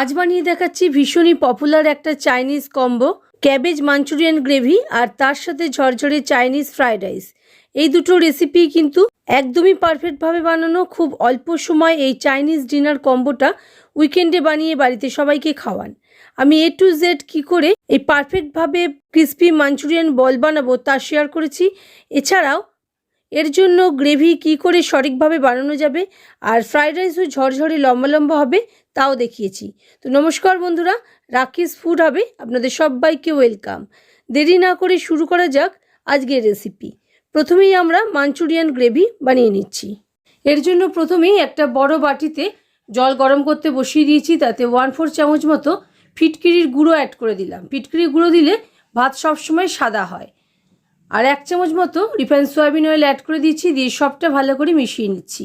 আজ বানিয়ে দেখাচ্ছি ভীষণই পপুলার একটা Chinese combo cabbage Manchurian gravy আর তার সাথে ঝরঝরে চাইনিজ ফ্রাইড রাইস এই দুটো রেসিপি কিন্তু একদমই পারফেক্টভাবে বানানো, খুব অল্প সময় এই চাইনিজ ডিনার কম্বোটা উইকেন্ডে বানিয়ে বাড়িতে সবাইকে খাওয়ান। আমি এ টু জেড কী করে এই পারফেক্টভাবে ক্রিস্পি মাঞ্চুরিয়ান বল বানাবো তা শেয়ার করেছি। এছাড়াও এর জন্য গ্রেভি কী করে সঠিকভাবে বানানো যাবে? আর ফ্রাইড রাইসও ঝরঝরে লম্বা লম্বা হবে, তাও দেখিয়েছি। তো নমস্কার বন্ধুরা রাকিস ফুড হবে, আপনাদের সবাইকে ওয়েলকাম। দেরি না করে শুরু করা যাক আজকের রেসিপি। প্রথমেই আমরা মাঞ্চুরিয়ান গ্রেভি বানিয়ে নিচ্ছি। এর জন্য প্রথমেই একটা বড় বাটিতে জল গরম করতে বসিয়ে দিয়েছি, তাতে ওয়ান ফোর চামচ মতো ফিটকিরির গুঁড়ো অ্যাড করে দিলাম। ফিটকিরির গুঁড়ো দিলে ভাত সবসময় সাদা হয়। আর এক চামচ মতো রিফাইন সয়াবিন অয়েল অ্যাড করে দিচ্ছি দিয়ে সবটা ভালো করে মিশিয়ে নিচ্ছি।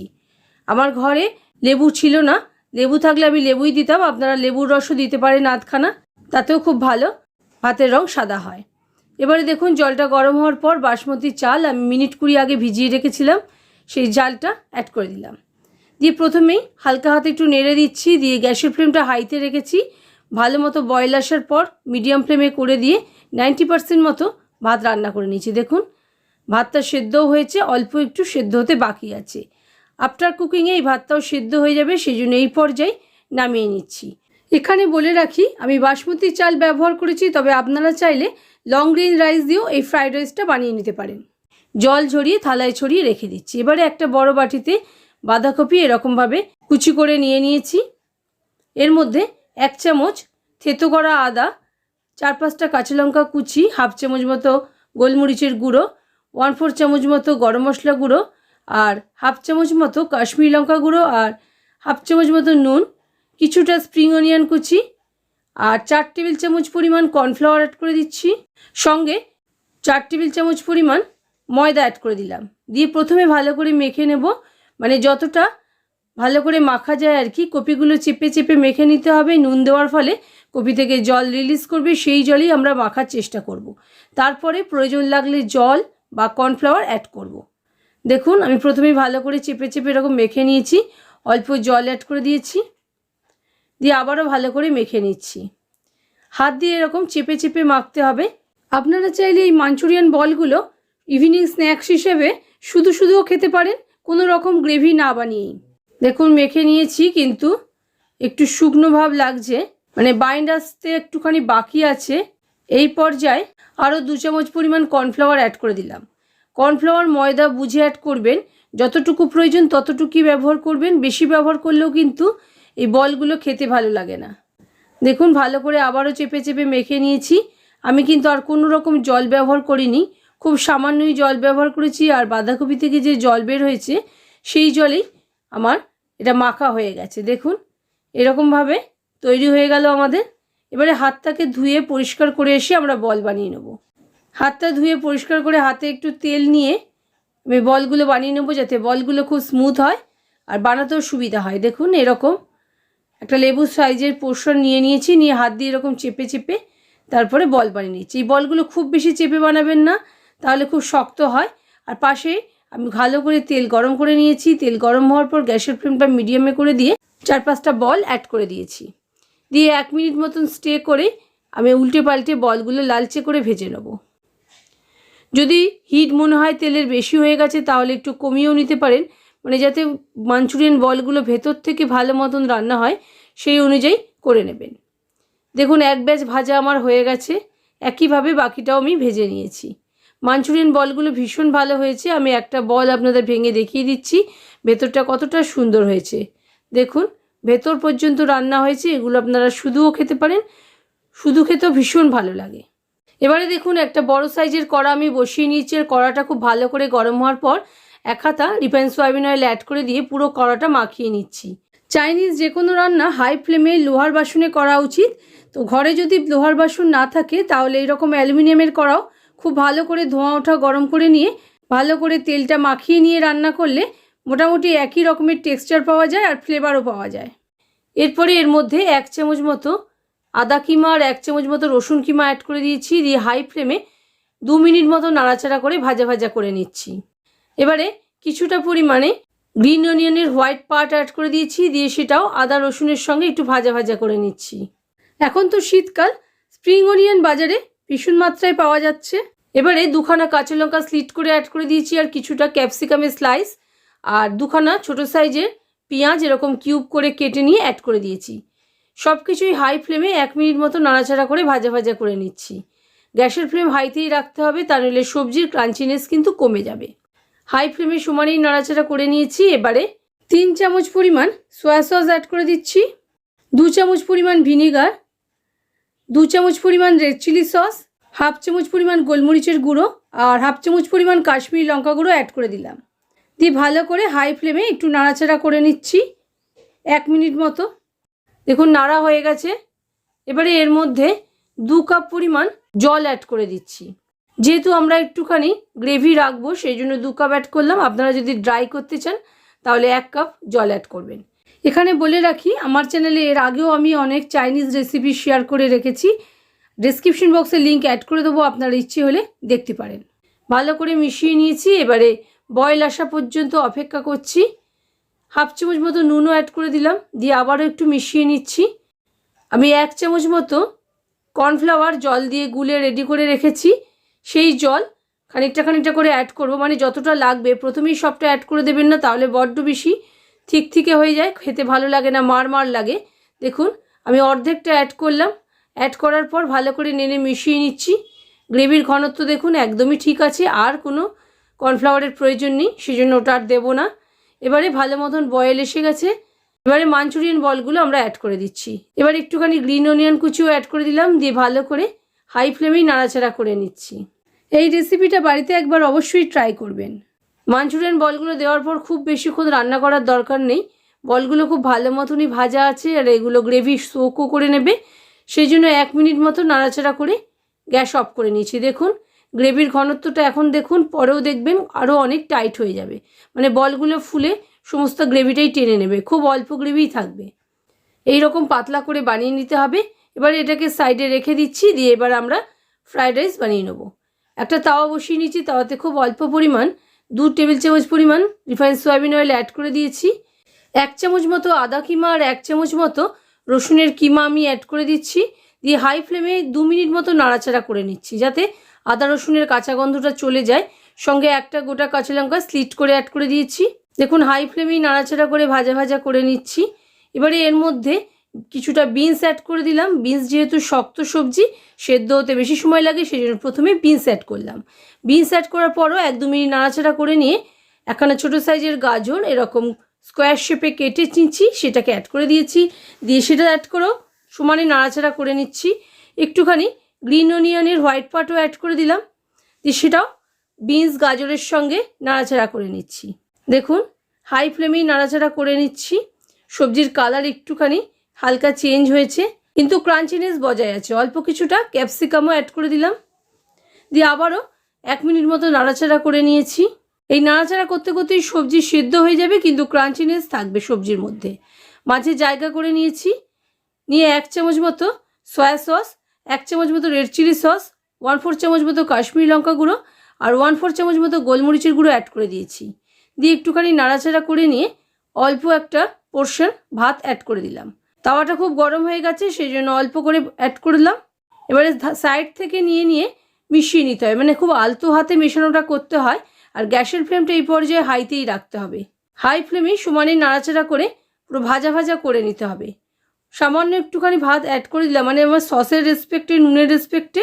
আমার ঘরে লেবু ছিল না। লেবু থাকলে আমি লেবুই দিতাম। আপনারা লেবুর রসও দিতে পারেন আধখানা। তাতেও খুব ভালো। ভাতের রং সাদা হয়। এবারে দেখুন, জলটা গরম হওয়ার পর বাসমতি চাল আমি মিনিট কুড়ি আগে ভিজিয়ে রেখেছিলাম। সেই জালটা অ্যাড করে দিলাম। দিয়ে প্রথমেই হালকা হাতে একটু নেড়ে দিচ্ছি, দিয়ে গ্যাসের ফ্লেমটা হাইতে রেখেছি। ভালো মতো বয়েল আসার পর মিডিয়াম ফ্লেমে করে দিয়ে নাইনটি পার্সেন্ট মতো ভাত রান্না করে নিয়েছি। দেখুন, ভাতটা সেদ্ধও হয়েছে, অল্প একটু সেদ্ধ হতে বাকি আছে। আফটার কুকিংয়ে এই ভাতটাও সেদ্ধ হয়ে যাবে সেই জন্য এই পর্যায়ে নামিয়ে নিচ্ছি। এখানে বলে রাখি, আমি বাসমতি চাল ব্যবহার করেছি, তবে আপনারা চাইলে লং গ্রিন রাইস দিয়েও এই ফ্রাইড রাইসটা বানিয়ে নিতে পারেন। জল ঝরিয়ে থালায় ছড়িয়ে রেখে দিচ্ছি। এবারে একটা বড় বাটিতে বাঁধাকপি এরকমভাবে কুচি করে নিয়ে নিয়েছি। এর মধ্যে এক চামচ থেতো করা আদা চার পাঁচটা কাঁচা লঙ্কা কুচি, হাফ চামচ মতো গোলমরিচের গুঁড়ো ওয়ান ফোর চামচ মতো গরম মশলা গুঁড়ো আর হাফ চামচ মতো কাশ্মীরি লঙ্কা গুঁড়ো আর হাফ চামচ মতো নুন, কিছুটা স্প্রিং অনিয়ন কুচি আর চার টেবিল চামচ পরিমাণ কর্নফ্লাওয়ার অ্যাড করে দিচ্ছি। সঙ্গে চার টেবিল চামচ পরিমাণ ময়দা অ্যাড করে দিলাম। দিয়ে প্রথমে ভালো করে মেখে নেব। মানে যতটা ভালো করে মাখা যায় আর কি, কপিগুলো চেপে চেপে মেখে নিতে হবে নুন দেওয়ার ফলে। কপি থেকে জল রিলিজ করবে, সেই জলেই আমরা মাখার চেষ্টা করব। তারপরে প্রয়োজন লাগলে জল বা কর্নফ্লাওয়ার অ্যাড করব। দেখুন, আমি প্রথমে ভালো করে চেপে চেপে এরকম মেখে নিয়েছি। অল্প জল অ্যাড করে দিয়েছি। দিয়ে আবারও ভালো করে মেখে নিচ্ছি। হাত দিয়ে এরকম চেপে চেপে মাখতে হবে। আপনারা চাইলে এই মাঞ্চুরিয়ান বলগুলো ইভিনিং স্ন্যাক্স হিসেবে শুধু শুধুও খেতে পারেন, কোনো রকম গ্রেভি না বানিয়েই। দেখুন, মেখে নিয়েছি, কিন্তু একটু শুকনো ভাব লাগছে। মানে বাইন্ড আসতে একটুখানি বাকি আছে। এই পর্যায়ে আরও দু চামচ পরিমাণ কর্নফ্লাওয়ার অ্যাড করে দিলাম। কর্নফ্লাওয়ার ময়দা বুঝে অ্যাড করবেন। যতটুকু প্রয়োজন ততটুকুই ব্যবহার করবেন। বেশি ব্যবহার করলেও কিন্তু এই বলগুলো খেতে ভালো লাগে না। দেখুন, ভালো করে আবারও চেপে চেপে মেখে নিয়েছি। আমি কিন্তু আর কোনো রকম জল ব্যবহার করিনি। খুব সামান্যই জল ব্যবহার করেছি আর বাঁধাকপি থেকে যে জল বের হয়েছে, সেই জলেই আমার এটা মাখা হয়ে গেছে। দেখুন, এরকমভাবে তৈরি হয়ে গেল আমাদের। এবারে হাতটাকে ধুয়ে পরিষ্কার করে এসে আমরা বল বানিয়ে নেব। হাতটা ধুয়ে পরিষ্কার করে হাতে একটু তেল নিয়ে আমি বলগুলো বানিয়ে নেব যাতে বলগুলো খুব স্মুথ হয় আর বানাতেও সুবিধা হয়। দেখুন এরকম একটা লেবু সাইজের পোর্শন নিয়ে নিয়েছি, নিয়ে হাত দিয়ে এরকম চেপে চেপে তারপরে বল বানিয়ে নিয়েছি এই বলগুলো খুব বেশি চেপে বানাবেন না, তাহলে খুব শক্ত হয়। আর পাশে আমি ভালো করে তেল গরম করে নিয়েছি। তেল গরম হওয়ার পর গ্যাসের ফ্লেমটা মিডিয়ামে করে দিয়ে চার পাঁচটা বল অ্যাড করে দিয়েছি। দিয়ে এক মিনিট মতন স্টে করে আমি উল্টে পাল্টে বলগুলো লালচে করে ভেজে নেব। যদি হিট মনে হয় তেলের বেশি হয়ে গেছে তাহলে একটু কমিয়েও নিতে পারেন মানে যাতে মাঞ্চুরিয়ান বলগুলো ভেতর থেকে ভালো মতন রান্না হয়, সেই অনুযায়ী করে নেবেন। দেখুন এক ব্যাচ ভাজা আমার হয়ে গেছে, একইভাবে বাকিটাও আমি ভেজে নিয়েছি। মাঞ্চুরিয়ান বলগুলো ভীষণ ভালো হয়েছে, আমি একটা বল আপনাদের ভেঙে দেখিয়ে দিচ্ছি, ভেতরটা কতটা সুন্দর হয়েছে। দেখুন ভেতর পর্যন্ত রান্না হয়েছে, এগুলো আপনারা শুধুও খেতে পারেন। শুধু খেতেও ভীষণ ভালো লাগে। এবারে দেখুন, একটা বড় সাইজের কড়া আমি বসিয়ে নিয়েছি, আর কড়াটা খুব ভালো করে গরম হওয়ার পর এক হাতা রিফাইন সয়াবিন অয়েল অ্যাড করে দিয়ে পুরো কড়াটা মাখিয়ে নিচ্ছি। চাইনিজ যে কোনো রান্না হাই ফ্লেমে লোহার বাসনে করা উচিত। তো ঘরে যদি লোহার বাসন না থাকে, তাহলে এরকম অ্যালুমিনিয়ামের কড়াও খুব ভালো করে ধোঁয়া ওঠা গরম করে নিয়ে, ভালো করে তেলটা মাখিয়ে নিয়ে রান্না করলে মোটামুটি একই রকমের টেক্সচার পাওয়া যায় আর ফ্লেভারও পাওয়া যায়। এরপরে এর মধ্যে এক চামচ মতো আদা কিমা আর এক চামচ মতো রসুন কিমা অ্যাড করে দিয়েছি দিয়ে হাই ফ্লেমে দু মিনিট মতো নাড়াচাড়া করে ভাজা ভাজা করে নিচ্ছি। এবারে কিছুটা পরিমাণে গ্রিন অনিয়নের হোয়াইট পার্ট অ্যাড করে দিয়েছি দিয়ে সেটাও আদা রসুনের সঙ্গে একটু ভাজা ভাজা করে নিচ্ছি। এখন তো শীতকাল স্প্রিং অনিয়ন বাজারে ভীষণ মাত্রায় পাওয়া যাচ্ছে। এবারে দুখানা কাঁচা লঙ্কা স্লিট করে অ্যাড করে দিয়েছি আর কিছুটা ক্যাপসিকামের স্লাইস আর দুখানা ছোট সাইজের পেঁয়াজ এরকম কিউব করে কেটে নিয়ে অ্যাড করে দিয়েছি। সব কিছুই হাই ফ্লেমে এক মিনিট মতো নাড়াচাড়া করে ভাজা ভাজা করে নিচ্ছি। গ্যাসের ফ্লেম হাইতেই রাখতে হবে, তা নইলে সবজির ক্রাঞ্চিনেস কিন্তু কমে যাবে। হাই ফ্লেমে সমানেই নাড়াচাড়া করে নিয়েছি, এবারে তিন চামচ পরিমাণ সয়া সস অ্যাড করে দিচ্ছি। দু চামচ পরিমাণ ভিনিগার দু চামচ পরিমাণ রেড চিলি সস হাফ চামচ পরিমাণ গোলমরিচের গুঁড়ো আর হাফ চামচ পরিমাণ কাশ্মীরি লঙ্কা গুঁড়ো অ্যাড করে দিলাম। দিয়ে ভালো করে হাই ফ্লেমে একটু নাড়াচাড়া করে নিচ্ছি, এক মিনিট মতো। দেখুন, নাড়া হয়ে গেছে। এবারে এর মধ্যে দু কাপ পরিমাণ জল অ্যাড করে দিচ্ছি। যেহেতু আমরা একটুখানি গ্রেভি রাখব, সেই জন্য দু কাপ অ্যাড করলাম। আপনারা যদি ড্রাই করতে চান, তাহলে এক কাপ জল অ্যাড করবেন। এখানে বলে রাখি, আমার চ্যানেলে এর আগেও আমি অনেক চাইনিজ রেসিপি শেয়ার করে রেখেছি। ডেসক্রিপশন বক্সে লিঙ্ক অ্যাড করে দেবো, আপনার ইচ্ছে হলে দেখতে পারেন। ভালো করে মিশিয়ে নিয়েছি। এবারে বয়েল আসা পর্যন্ত অপেক্ষা করছি। হাফ চামচ মতো নুনও অ্যাড করে দিলাম, দিয়ে আবারও একটু মিশিয়ে নিচ্ছি। আমি এক চামচ মতো কর্নফ্লাওয়ার জল দিয়ে গুলে রেডি করে রেখেছি। সেই জল খানিকটা খানিকটা করে অ্যাড করব মানে যতটা লাগবে। প্রথমেই সবটা অ্যাড করে দেবেন না, তাহলে বড্ড বেশি ঠিক ঠিকে হয়ে যায়, খেতে ভালো লাগে না মার মার লাগে। দেখুন, আমি অর্ধেকটা অ্যাড করলাম। অ্যাড করার পর ভালো করে নেড়ে মিশিয়ে নিচ্ছি। গ্রেভির ঘনত্ব দেখুন, একদমই ঠিক আছে, আর কোনো কর্নফ্লাওয়ারের প্রয়োজন নেই, সেজন্য ওটা আর দেবো না। এবারে ভালো মতন বয়েল এসে গেছে। এবারে মাঞ্চুরিয়ান বলগুলো আমরা অ্যাড করে দিচ্ছি। এবার একটুখানি গ্রিন অনিয়ন কুচিও অ্যাড করে দিলাম, দিয়ে ভালো করে হাই ফ্লেমেই নাড়াচাড়া করে নিচ্ছি। এই রেসিপিটা বাড়িতে একবার অবশ্যই ট্রাই করবেন। মাঞ্চুরিয়ান বলগুলো দেওয়ার পর খুব বেশিক্ষণ রান্না করার দরকার নেই। বলগুলো খুব ভালো মতনই ভাজা আছে আর এগুলো গ্রেভি সোকও করে নেবে। সেই জন্য এক মিনিট মতো নাড়াচাড়া করে গ্যাস অফ করে নিয়েছি। দেখুন গ্রেভির ঘনত্বটা এখন দেখুন, পরেও দেখবেন আরও অনেক টাইট হয়ে যাবে। মানে বলগুলো ফুলে সমস্ত গ্রেভিটাই টেনে নেবে, খুব অল্প গ্রেভিই থাকবে। এই রকম পাতলা করে বানিয়ে নিতে হবে। এবার এটাকে সাইডে রেখে দিচ্ছি, দিয়ে এবার আমরা ফ্রায়েড রাইস বানিয়ে নেব। একটা তাওয়া বসিয়ে নিচ্ছি, তাওয়াতে খুব অল্প পরিমাণ, দু টেবিল চামচ পরিমাণ রিফাইন সয়াবিন অয়েল অ্যাড করে দিয়েছি। এক চামচ মতো আদা কিমা আর এক চামচ মতো রসুনের কিমা আমি অ্যাড করে দিচ্ছি। দিয়ে হাই ফ্লেমে দু মিনিট মতো নাড়াচাড়া করে নিচ্ছি, যাতে আদা রসুনের কাঁচা গন্ধটা চলে যায়। সঙ্গে একটা গোটা কাঁচা লঙ্কা স্লিট করে অ্যাড করে দিয়েছি। দেখুন হাই ফ্লেমেই নাড়াচাড়া করে ভাজা ভাজা করে নিচ্ছি। এবারে এর মধ্যে কিছুটা বিনস অ্যাড করে দিলাম। বিনস যেহেতু শক্ত সবজি, সেদ্ধ হতে বেশি সময় লাগে সেই জন্য প্রথমে বিনস অ্যাড করলাম। বিনস অ্যাড করার পরও এক দু মিনিট নাড়াচাড়া করে নিয়ে একখানা ছোটো সাইজের গাজর এরকম স্কোয়ার শেপে কেটে নিচ্ছি, সেটাকে অ্যাড করে দিয়েছি। দিয়ে সেটা অ্যাড করেও সমানে নাড়াচাড়া করে নিচ্ছি। একটুখানি গ্রিন অনিয়নের হোয়াইট পার্টও অ্যাড করে দিলাম। দিয়ে সেটাও বিনস গাজরের সঙ্গে নাড়াচাড়া করে নিচ্ছি। দেখুন হাই ফ্লেমেই নাড়াচাড়া করে নিচ্ছি। সবজির কালার একটুখানি হালকা চেঞ্জ হয়েছে, কিন্তু ক্রাঞ্চিনেস বজায় আছে। অল্প কিছুটা ক্যাপসিকামও অ্যাড করে দিলাম। দিয়ে আবারও এক মিনিট মতো নাড়াচাড়া করে নিয়েছি। এই নাড়াচাড়া করতে করতেই সবজি সিদ্ধ হয়ে যাবে, কিন্তু ক্রাঞ্চিনেস থাকবে সবজির মধ্যে। মাঝে জায়গা করে নিয়েছি। নিয়ে এক চামচ মতো সয়া সস এক চামচ মতো red chilli sauce one four চামচ মতো কাশ্মীরি লঙ্কা গুঁড়ো আর ওয়ান ফোর চামচ মতো গোলমরিচের গুঁড়ো অ্যাড করে দিয়েছি। দিয়ে একটুখানি নাড়াচাড়া করে নিয়ে অল্প একটা পোর্শন ভাত অ্যাড করে দিলাম। তাওয়াটা খুব গরম হয়ে গেছে সেই জন্য অল্প করে অ্যাড করলাম এবারে সাইড থেকে নিয়ে নিয়ে মিশিয়ে নিতে হয় মানে খুব আলতো হাতে মেশানোটা করতে হয়। আর গ্যাসের ফ্লেমটা এই পর্যায়ে হাইতেই রাখতে হবে। হাই ফ্লেমেই সমানে নাড়াচাড়া করে পুরো ভাজা ভাজা করে নিতে হবে। সামান্য একটুখানি ভাত অ্যাড করে দিলাম। মানে আমার সসের রেসপেক্টে নুনের রেসপেক্টে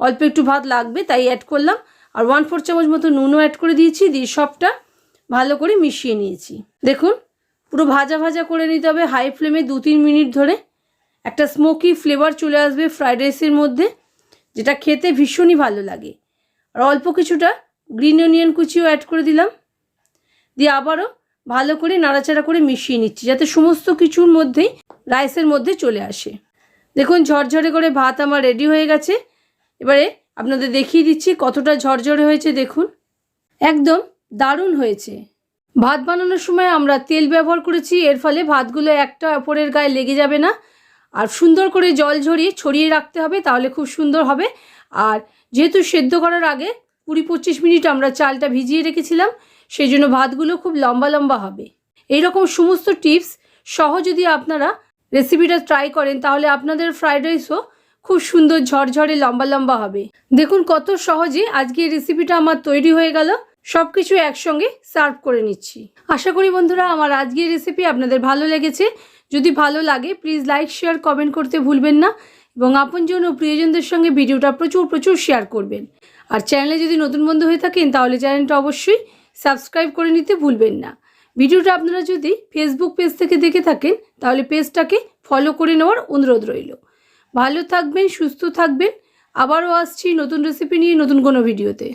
অল্প একটু ভাত লাগবে, তাই অ্যাড করলাম। আর ওয়ান ফোর চামচ মতো নুনও অ্যাড করে দিয়েছি, দিয়ে সবটা ভালো করে মিশিয়ে নিয়েছি। দেখুন, পুরো ভাজা ভাজা করে নিতে হবে হাই ফ্লেমে দু তিন মিনিট ধরে। একটা স্মোকি ফ্লেভার চলে আসবে ফ্রাইড রাইসের মধ্যে, যেটা খেতে ভীষণই ভালো লাগে। আর অল্প কিছুটা গ্রিন অনিয়ন কুচিও অ্যাড করে দিলাম। দিয়ে আবারও ভালো করে নাড়াচাড়া করে মিশিয়ে নিচ্ছি, যাতে সমস্ত কিছুর মধ্যেই রাইসের মধ্যে চলে আসে। দেখুন, ঝরঝরে করে ভাত আমার রেডি হয়ে গেছে। এবারে আপনাদের দেখিয়ে দিচ্ছি কতটা ঝরঝরে হয়েছে, দেখুন। একদম দারুণ হয়েছে। ভাত বানানোর সময় আমরা তেল ব্যবহার করেছি, এর ফলে ভাতগুলো একটা অপরের গায়ে লেগে যাবে না। আর সুন্দর করে জল ঝরিয়ে, ছড়িয়ে রাখতে হবে, তাহলে খুব সুন্দর হবে। আর যেহেতু সেদ্ধ করার আগে কুড়ি পঁচিশ মিনিট আমরা চালটা ভিজিয়ে রেখেছিলাম সেই জন্য ভাতগুলো খুব লম্বা লম্বা হবে। এইরকম সমস্ত টিপস সহ যদি আপনারা রেসিপিটা ট্রাই করেন, তাহলে আপনাদের ফ্রাইড রাইসও খুব সুন্দর ঝরঝরে লম্বা লম্বা হবে। দেখুন কত সহজে আজকে এই রেসিপিটা আমার তৈরি হয়ে গেল। সব কিছু একসঙ্গে সার্ভ করে নিচ্ছি। আশা করি বন্ধুরা, আমার আজকের রেসিপি আপনাদের ভালো লেগেছে। যদি ভালো লাগে প্লিজ লাইক শেয়ার কমেন্ট করতে ভুলবেন না এবং আপনজন ও প্রিয়জনদের সঙ্গে ভিডিওটা প্রচুর প্রচুর শেয়ার করবেন। আর চ্যানেলে যদি নতুন বন্ধু হয়ে থাকেন, তাহলে চ্যানেলটা অবশ্যই সাবস্ক্রাইব করে নিতে ভুলবেন না। ভিডিওটা আপনারা যদি ফেসবুক পেজ থেকে দেখে থাকেন, তাহলে পেজটাকে ফলো করে নেওয়ার অনুরোধ রইল। ভালো থাকবেন, সুস্থ থাকবেন। আবারও আসছি নতুন রেসিপি নিয়ে নতুন কোনো ভিডিওতে